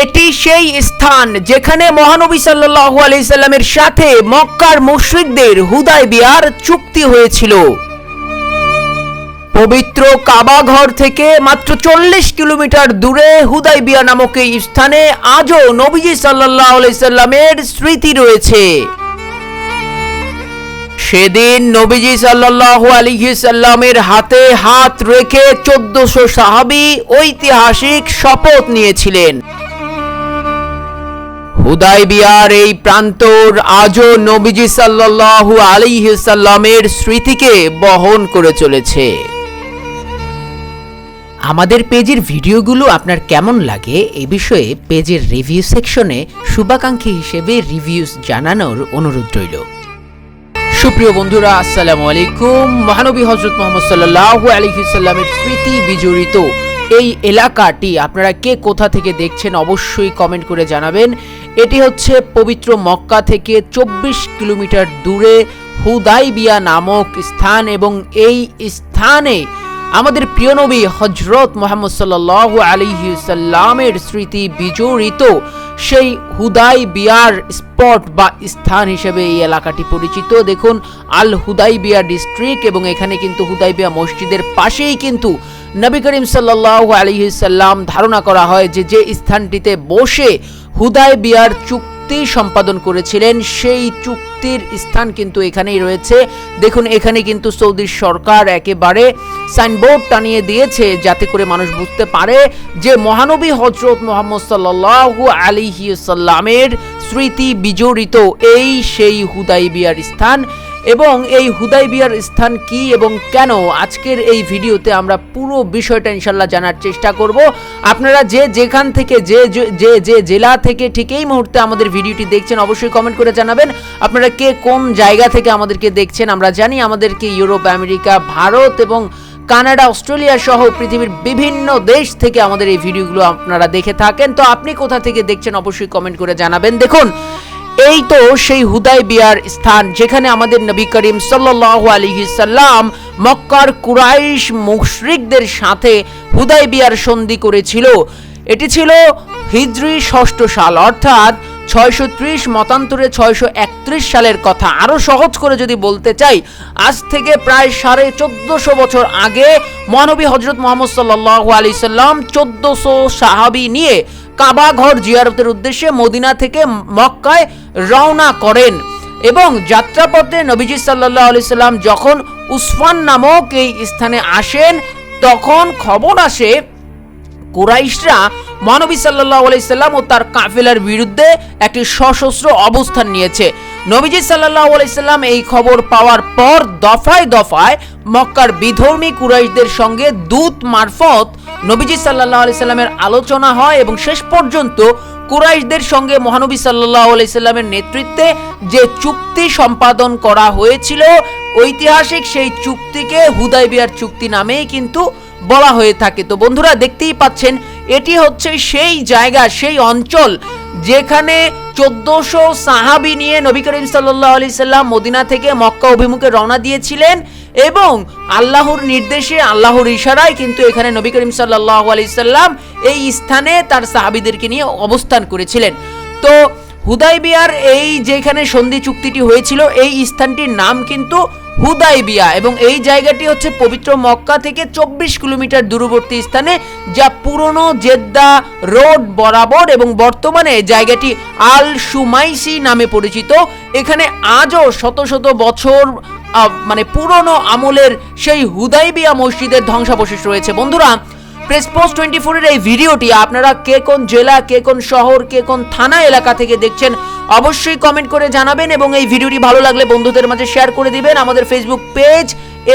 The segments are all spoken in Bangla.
এটি সেই স্থান যেখানে মহানবী সাল্লাল্লাহু আলাইহি সাল্লামের সাথে মক্কার মুশরিকদের হুদায় বিয়ার চুক্তি হয়েছিল। পবিত্র কাবা ঘর থেকে মাত্র চল্লিশ কিলোমিটার দূরে হুদাইবিয়া নামক এই স্থানে আজও নবীজি সাল্লাহ সাল্লামের স্মৃতি রয়েছে। সেদিন নবীজি সাল্লাল্লাহু আলাইহি সাল্লামের হাতে হাত রেখে চোদ্দশো সাহাবি ঐতিহাসিক শপথ নিয়েছিলেন। হুদাইবিয়ার এই প্রান্তর আজও নবীজি সাল্লাল্লাহু আলাইহি স্মৃতিকে বহন করে চলেছে। আমাদের পেজের ভিডিওগুলো আপনার কেমন লাগে এ বিষয়ে পেজের রিভিউ সেকশনে শুভাকাঙ্ক্ষী হিসেবে রিভিউস জানানোর অনুরোধ রইল। সুপ্রিয় বন্ধুরা, আসসালামু আলাইকুম। মহানবী হজরত মোহাম্মদ সাল্লাল্লাহু আলাইহি সাল্লামের স্মৃতি বিজড়িত এই এলাকাটি আপনারা কে কোথা থেকে দেখছেন অবশ্যই কমেন্ট করে জানাবেন। এটি হচ্ছে পবিত্র মক্কা থেকে চব্বিশ কিলোমিটার দূরে হুদাইবিয়া নামক স্থান এবং এই স্থানে আমাদের প্রিয় নবী হজরত মোহাম্মদ সাল্লাল্লাহু আলাইহি সাল্লামের স্মৃতি বিজড়িত সেই হুদাই বিয়ার স্পট বা স্থান হিসেবে এই এলাকাটি পরিচিত। দেখুন, আল হুদাই বিয়া ডিস্ট্রিক্ট এবং এখানে কিন্তু হুদাই বিয়া মসজিদের পাশেই কিন্তু নবী করিম সাল্লাল্লাহু আলাইহি সাল্লাম ধারণা করা হয় যে যে স্থানটিতে বসে হুদাই বিয়ার চুক্তি সম্পাদন করেছিলেন, সেই চুক্তির স্থান কিন্তু এখানেই রয়েছে। দেখুন, এখানে কিন্তু সৌদি সরকার একেবারে সাইনবোর্ড টানিয়ে দিয়েছে যাতে করে মানুষ বুঝতে পারে যে মহানবী হজরত মোহাম্মদ সাল্লাল্লাহু আলাইহি সাল্লামের স্মৃতি বিজড়িত এই সেই হুদাই বিয়ার স্থান। এবং এই হুদাই হুদাইবিয়ার স্থান কি এবং কেন? আজকের এই ভিডিওতে আমরা পুরো বিষয়টা ইনশাল্লাহ জানার চেষ্টা করব। আপনারা যে যেখান থেকে, যে- যে যে জেলা থেকে ঠিক এই মুহূর্তে আমাদের ভিডিওটি দেখছেন অবশ্যই কমেন্ট করে জানাবেন। আপনারা কে কোন জায়গা থেকে আমাদেরকে দেখছেন আমরা জানি আমাদেরকে ইউরোপ, আমেরিকা, ভারত এবং কানাডা, অস্ট্রেলিয়া সহ পৃথিবীর বিভিন্ন দেশ থেকে আমাদের এই ভিডিওগুলো আপনারা দেখে থাকেন। তো আপনি কোথা থেকে দেখছেন অবশ্যই কমেন্ট করে জানাবেন। দেখুন এই তো সেই হুদাই বিয়ার স্থান যেখানে আমাদের নবী করিম সাল্লাল্লাহু আলাইহি সাল্লাম মক্কার কুরাইশ মুশরিকদের সাথে হুদাই বিয়ার সন্ধি করেছিল। এটি ছিল হিজরি ষষ্ঠ সাল, অর্থাৎ ছয়শো ত্রিশ মতান্তরে ছয়শো একত্রিশ সালের কথা। আরও সহজ করে যদি বলতে চাই, আজ থেকে প্রায় সাড়ে চোদ্দশো বছর আগে মহানবী হজরত মোহাম্মদ সাল্লাহ আলি সাল্লাম চোদ্দশো সাহাবি নিয়ে কাবা ঘর জিয়ারতের উদ্দেশ্যে মদিনা থেকে মক্কায় রওনা করেন এবং যাত্রাপথে নবীজি সাল্লাহ আলি সাল্লাম যখন উসফান নামক এই স্থানে আসেন, তখন খবর আসে, কুরাইশরা মহানবী সাল্লাহ আলাইসাল্লাম ও তার কাফেলার বিরুদ্ধে একটি সশস্ত্র অবস্থান নিয়েছে। নবীজি সাল্লাহ আলাইসাল্লাম এই খবর পাওয়ার পর দফায় দফায় মক্কার বিধর্মী কুরাইশদের সঙ্গে দূত মারফত নবীজি সাল্লাহ আলাইসাল্লামের আলোচনা হয় এবং শেষ পর্যন্ত কুরাইশদের সঙ্গে মহানবী সাল্লাহ আলাইসাল্লামের নেতৃত্বে যে চুক্তি সম্পাদন করা হয়েছিল, ঐতিহাসিক সেই চুক্তিকে হুদাইবিয়ার চুক্তি নামেই কিন্তু বলা হয়ে থাকে। তো বন্ধুরা দেখতেই পাচ্ছেন, এটি হচ্ছে সেই জায়গা, সেই অঞ্চল যেখানে চোদ্দশো সাহাবি নিয়ে নবী করিম সাল্লাহ আলি সাল্লাম মদিনা থেকে মক্কা অভিমুখে রওনা দিয়েছিলেন এবং আল্লাহর নির্দেশে, আল্লাহর ইশারায় কিন্তু এখানে নবী করিম সাল্লাহ আলি সাল্লাম এই স্থানে তার সাহাবিদেরকে নিয়ে অবস্থান করেছিলেন। তো হুদাইবিয়ার এই যেখানে সন্ধি চুক্তিটি হয়েছিল, এই স্থানটির নাম কিন্তু হুদাইবিয়া এবং এই জায়গাটি হচ্ছে পবিত্র মক্কা থেকে চব্বিশ কিলোমিটার দূরবর্তী স্থানে, যা পুরনো জেদ্দা রোড বরাবর এবং বর্তমানে জায়গাটি আল সুমাইসি নামে পরিচিত। এখানে আজও শত শত বছর মানে পুরনো আমলের সেই হুদাইবিয়া মসজিদের ধ্বংসাবশেষ রয়েছে। বন্ধুরা প্রেস পোস্ট টোয়েন্টি ফোরের এই ভিডিওটি আপনারা কে কোন জেলা, কে কোন শহর, কে কোন থানা, এলাকা থেকে দেখছেন অবশ্যই কমেন্ট করে জানাবেন এবং এই ভিডিওটি ভালো লাগলে বন্ধুদের মাঝে শেয়ার করে দিবেন। আমাদের ফেসবুক পেজ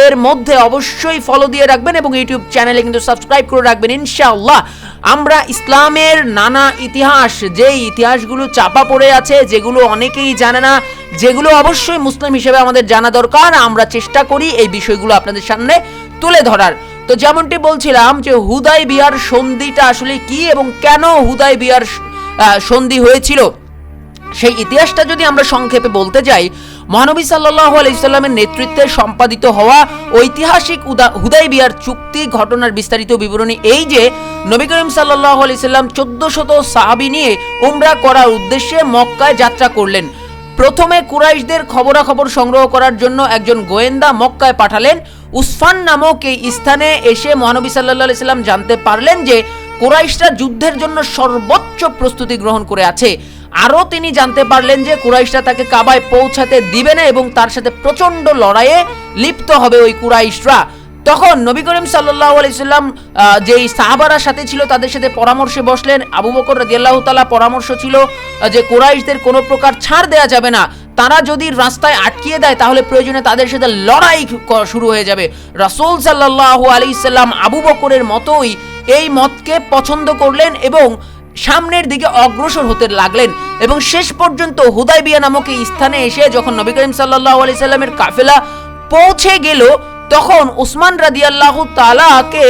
এর মধ্যে অবশ্যই ফলো দিয়ে রাখবেন এবং ইউটিউব চ্যানেলে কিন্তু সাবস্ক্রাইব করে রাখবেন, ইনশাআল্লাহ। আমরা ইসলামের নানা ইতিহাস যে ইতিহাসগুলো চাপা পড়ে আছে, যেগুলো অনেকেই জানে না, যেগুলো অবশ্যই মুসলিম হিসেবে আমাদের জানা দরকার। আমরা চেষ্টা করি এই বিষয়গুলো আপনাদের সামনে তুলে ধরার। তো যেমনটি বলছিলাম যে হুদাই বিহার সন্ধিটা আসলে কি এবং কেন হুদাই বিহার সন্ধি হয়েছিল, সেই ইতিহাসটা যদি আমরা সংক্ষেপে বলতে যাই, মহানবী সাল্লাহ আলাইসাল্লামের নেতৃত্বে সম্পাদিত হওয়া ঐতিহাসিক হুদাই বিহার চুক্তি ঘটনার বিস্তারিত বিবরণী এই যে, নবী করিম সাল্লাহ আলি সাল্লাম চোদ্দ শত সাহাবি নিয়ে উমরা করার উদ্দেশ্যে মক্কায় যাত্রা করলেন। প্রথমে কুরাইশদের খবরাখবর সংগ্রহ করার জন্য একজন গোয়েন্দা মক্কায় পাঠালেন। উসফান নামক এই স্থানে এসে মহানবী সাল্লাহ সাল্লাম জানতে পারলেন যে কুরাইশরা যুদ্ধের জন্য সর্বোচ্চ প্রস্তুতি গ্রহণ করে আছে। আরও তিনি জানতে পারলেন যে কুরাইশরা তাকে কাবায় পৌঁছাতে দিবে না এবং তার সাথে প্রচণ্ড লড়াইয়ে লিপ্ত হবে ওই কুরাইশরা। তখন নবী করিম সাল্লাহ আলাইসাল্লাম যেই সাহাবারা সাথে ছিল তাদের সাথে পরামর্শে বসলেন। আবু বকর রাদিয়াল্লাহ তালা পরামর্শ ছিল যে কুরাইশদের কোনো প্রকার ছাড় দেয়া যাবে না। তারা যদি রাস্তায় আটকিয়ে দেয়, তাহলে প্রয়োজনে তাদের সাথে লড়াই শুরু হয়ে যাবে। রাসূল সাল্লাহ আলি সাল্লাম আবু বকরের মতোই এই মতকে পছন্দ করলেন এবং সামনের দিকে অগ্রসর হতে লাগলেন এবং শেষ পর্যন্ত হুদাইবিয়া নামক এই স্থানে এসে যখন নবী করিম সাল্লাহ আলি সাল্লামের কাফেলা পৌঁছে গেল, তখন উসমান রাদিয়াল্লাহু তালাকে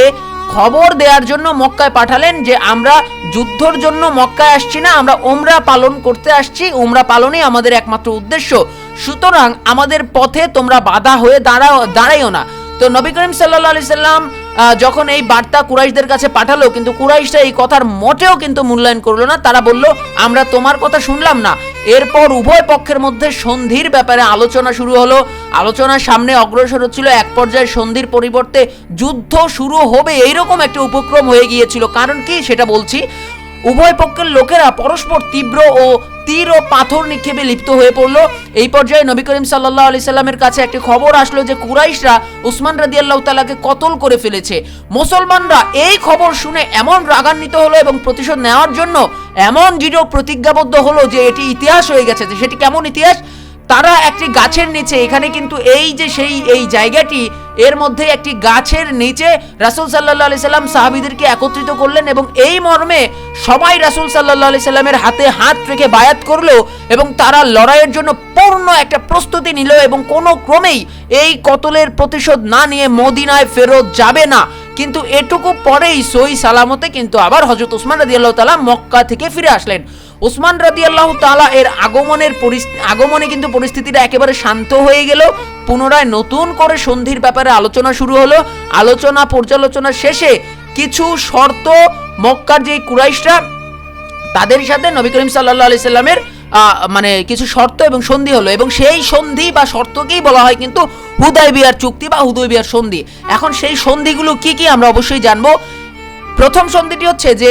খবর দেওয়ার জন্য মক্কায় পাঠালেন যে, আমরা যুদ্ধর জন্য মক্কায় আসছি না, আমরা ওমরা পালন করতে আসছি। ওমরা পালনই আমাদের একমাত্র উদ্দেশ্য। সুতরাং আমাদের পথে তোমরা বাধা হয়ে দাঁড়াও, দাঁড়াইও না। তো নবী করিম সাল্লাহ আলি সাল্লাম যখন এই বার্তা কুরাইশদের কাছে পাঠালো, কিন্তু কুরাইশরা এই কথার মোটেও কিন্তু মূল্যায়ন করল না। তারা বলল, আমরা তোমার কথা শুনলাম না। এরপর উভয় পক্ষের মধ্যে সন্ধির ব্যাপারে আলোচনা শুরু হলো। আলোচনার সামনে অগ্রসর হচ্ছিল এক পর্যায়ে সন্ধির পরিবর্তে যুদ্ধ শুরু হবে এইরকম একটা উপক্রম হয়ে গিয়েছিল। কারণ কি সেটা বলছি? উভয় পক্ষের লোকেরা পরস্পর তীব্র ও তীর ও পাথর নিক্ষেপে লিপ্ত হয়ে পড়ল। এই পর্যায়ে নবী করিম সাল্লাহ আলি সাল্লামের কাছে একটি খবর আসলো যে কুরাইশরা উসমান রাদি আল্লাহ তালাকে কতল করে ফেলেছে। মুসলমানরা এই খবর শুনে এমন রাগান্বিত হলো এবং প্রতিশোধ নেওয়ার জন্য এমন দৃঢ় প্রতিজ্ঞাবদ্ধ হলো যে এটি ইতিহাস হয়ে গেছে সেটি কেমন ইতিহাস? তারা একটি গাছের নিচে, এখানে কিন্তু এই যে সেই, এই জায়গাটি এর মধ্যে একটি গাছের নিচে রাসুল সাল্লাহ আলি সাল্লাম সাহাবিদেরকে একত্রিত করলেন এবং এই মর্মে সবাই রাসুল সাল্লাহ আলি সাল্লামের হাতে হাত রেখে বায়াত করল এবং তারা লড়াইয়ের জন্য পূর্ণ একটা প্রস্তুতি নিল এবং কোনো ক্রমেই এই কতলের প্রতিশোধ না নিয়ে মদিনায় ফেরত যাবে না। কিন্তু এটুকু পরেই সই সালামতে কিন্তু আবার হজরত উসমান রাজি আল্লাহ তালা মক্কা থেকে ফিরে আসলেন। উসমান রাদি আল্লাহ তালা এর আগমনের আগমনে কিন্তু পরিস্থিতিটা একেবারে শান্ত হয়ে গেল। পুনরায় নতুন করে সন্ধির ব্যাপারে আলোচনা শুরু হলো। আলোচনা পর্যালোচনা শেষে কিছু শর্ত মক্কার যে কুরাইশরা, তাদের সাথে নবী করিম সাল্লাহ আলি সাল্লামের মানে কিছু শর্ত এবং সন্ধি হলো। এবং সেই সন্ধি বা শর্তকেই বলা হয় কিন্তু হুদয় বিহার চুক্তি বা হুদয় বিহার সন্ধি। এখন সেই সন্ধিগুলো কি কি আমরা অবশ্যই জানব। প্রথম সন্ধিটি হচ্ছে যে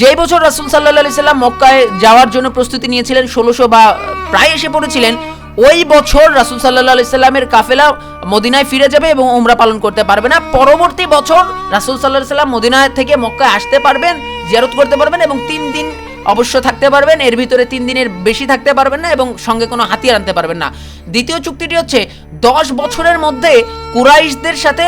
যে বছর রাসুল সাল্লাহ সাল্লাম মক্কায় যাওয়ার জন্য প্রস্তুতি নিয়েছিলেন, ষোলোশো বা প্রায় এসে পড়েছিলেন, ওই বছর রাসুল সাল্লাহ সাল্লামের কাফেলা মদিনায় ফিরে যাবে এবং ওমরা পালন করতে পারবে না। পরবর্তী বছর রাসুল সাল্লাহ সাল্লাম মদিনায় থেকে মক্কায় আসতে পারবেন, জিয়ারত করতে পারবেন এবং তিন দিন অবশ্য থাকতে পারবেন, এর ভিতরে তিন দিনের বেশি থাকতে পারবেন না এবং সঙ্গে কোনো হাতিয়ার আনতে পারবেন না। দ্বিতীয় চুক্তিটি হচ্ছে, দশ বছরের মধ্যে কুরাইশদের সাথে,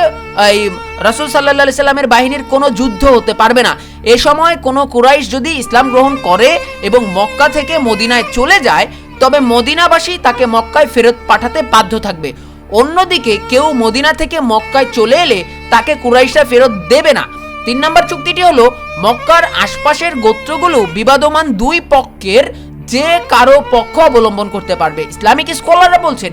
এই রাসুল সাল্লাহ সাল্লামের বাহিনীর কোনো যুদ্ধ হতে পারবে না। এ সময় কোনো কুরাইশ যদি ইসলাম গ্রহণ করে এবং মক্কা থেকে মদিনায় চলে যায়, তবে মদিনাবাসী তাকে মক্কায় ফেরত পাঠাতে বাধ্য থাকবে। অন্যদিকে কেউ মদিনা থেকে মক্কায় চলে এলে তাকে কুরাইশরা ফেরত দেবে না। তিন নম্বর চুক্তিটি হলো, মক্কার আশপাশের গোত্রগুলো বিবাদমান দুই পক্ষের যে কারও পক্ষ অবলম্বন করতে পারবে। ইসলামিক স্কলাররা বলছেন,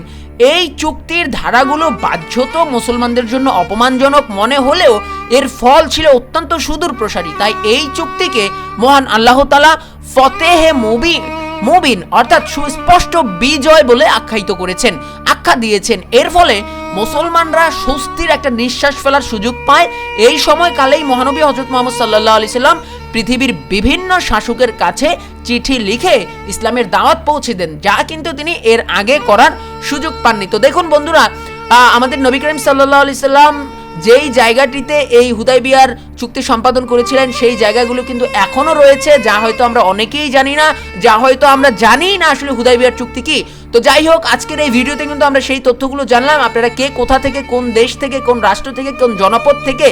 এই চুক্তির ধারাগুলো বাধ্যত মুসলমানদের জন্য অপমানজনক মনে হলেও এর ফল ছিল অত্যন্ত সুদূর প্রসারী তাই এই চুক্তিকে মহান আল্লাহ তালা ফতেহে মুবিন মুবিন, অর্থাৎ সুস্পষ্ট বিজয় বলে আখ্যায়িত করেছেন। আখ্যা দিয়েছেন, এর ফলে মুসলমানরা স্বস্তির একটা নিঃশ্বাস ফেলার সুযোগ পায়। এই সময়কালেই মহানবী হজরত মোহাম্মদ সাল্লাহ আলি সাল্লাম পৃথিবীর বিভিন্ন শাসকের কাছে চিঠি লিখে ইসলামের দাওয়াত পৌঁছে দেন, যা কিন্তু তিনি এর আগে করার সুযোগ পাননি। তো দেখুন বন্ধুরা আমাদের নবী করিম সাল্লাহ আলি সাল্লাম যেই জায়গাটিতে এই হুদাইবিয়ার চুক্তি সম্পাদন করেছিলেন, সেই জায়গাগুলো কিন্তু এখনও রয়েছে, যা হয়তো আমরা অনেকেই জানি না, যা হয়তো আমরা জানি না আসলে হুদাইবিয়ার চুক্তি কি। তো যাই হোক, আজকের এই ভিডিওতে কিন্তু আমরা সেই তথ্যগুলো জানলাম, আপনারা কে কোথা থেকে, কোন দেশ থেকে, কোন রাষ্ট্র থেকে, কোন জনপদ থেকে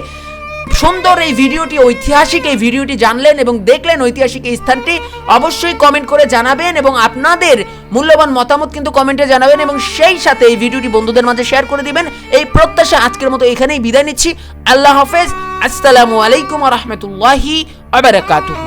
সুন্দর এই ভিডিওটি, ঐতিহাসিক এই ভিডিওটি জানলেন এবং দেখলেন ঐতিহাসিক এই স্থানটি, অবশ্যই কমেন্ট করে জানাবেন এবং আপনাদের মূল্যবান মতামত কিন্তু কমেন্টে জানাবেন এবং সেই সাথে এই ভিডিওটি বন্ধুদের মাঝে শেয়ার করে দিবেন। এই প্রত্যাশা আজকের মতো এখানেই বিদায় নিচ্ছি। আল্লাহ হাফেজ। আসসালামু আলাইকুম রহমতুল্লাহি আবরাকাতুহু